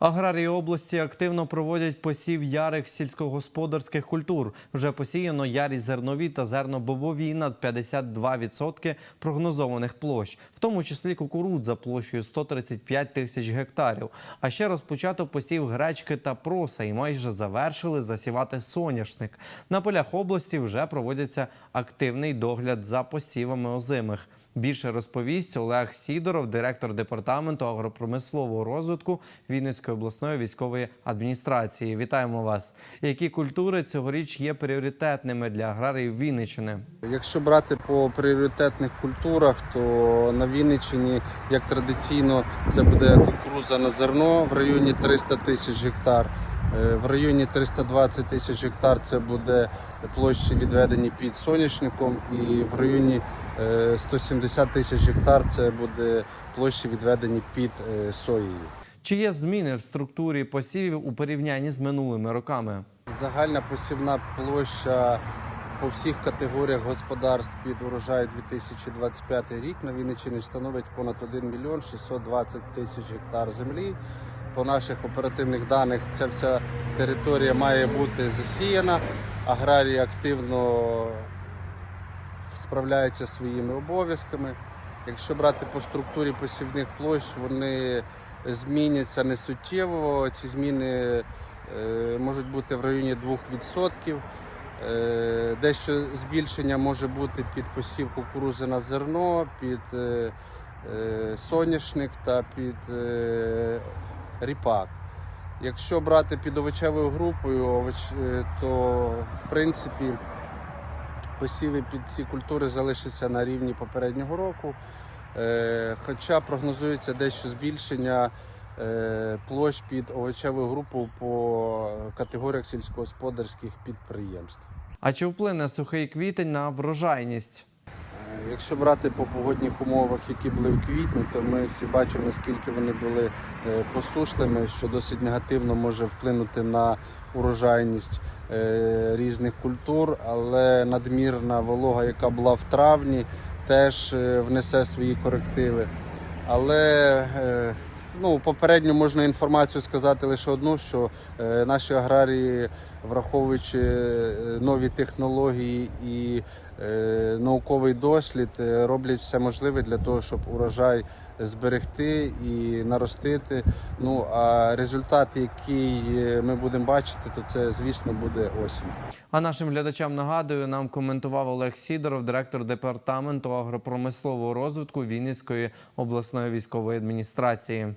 Аграрії області активно проводять посів ярих сільськогосподарських культур. Вже посіяно ярі зернові та зернобобові на 52% прогнозованих площ, в тому числі кукурудза площею 135 тисяч гектарів. А ще розпочато посів гречки та проса і майже завершили засівати соняшник. На полях області вже проводяться активний догляд за посівами озимих. Більше розповість Олег Сідоров, директор департаменту агропромислового розвитку Вінницької обласної військової адміністрації. Вітаємо вас. Які культури цьогоріч є пріоритетними для аграріїв Вінниччини? Якщо брати по пріоритетних культурах, то на Вінниччині, як традиційно, це буде кукуруза на зерно в районі 300 тисяч гектар. Е, В районі 320 тисяч гектар це буде площі відведені під соняшником, і в районі е, 170 тисяч гектар це буде площі відведені під е, соєю. Чи є зміни в структурі посівів у порівнянні з минулими роками? Загальна посівна площа по всіх категоріях господарств під урожай 2025 рік на Вінниччині становить понад 1 мільйон 620 тисяч гектар землі. По наших оперативних даних ця вся територія має бути засіяна. Аграрії активно справляються своїми обов'язками. Якщо брати по структурі посівних площ, вони зміняться не суттєво. Ці зміни е, можуть бути в районі 2%. Е, Дещо збільшення може бути під посів кукурузи на зерно, під е, соняшник та під ріпак. Якщо брати під овочевою групою, е, то в принципі посіви під ці культури залишаться на рівні попереднього року. Е, Хоча прогнозується дещо збільшення е, площ під овочеву групу по категоріях сільськогосподарських підприємств. А чи вплине сухий квітень на врожайність? Якщо брати по погодних умовах, які були в квітні, то ми всі бачимо, наскільки вони були е, посушливими, що досить негативно може вплинути на урожайність е, різних культур, але надмірна волога, яка була в травні, теж е, внесе свої корективи. Але ну, попередньо можна інформацію сказати лише одну, що е, наші аграрії, враховуючи е, нові технології і е, науковий дослід, е, роблять все можливе для того, щоб урожай зберегти і наростити. Ну а результат, який е, ми будемо бачити, то це звісно буде осінь. А нашим глядачам нагадую, нам коментував Олег Сідоров, директор департаменту агропромислового розвитку Вінницької обласної військової адміністрації.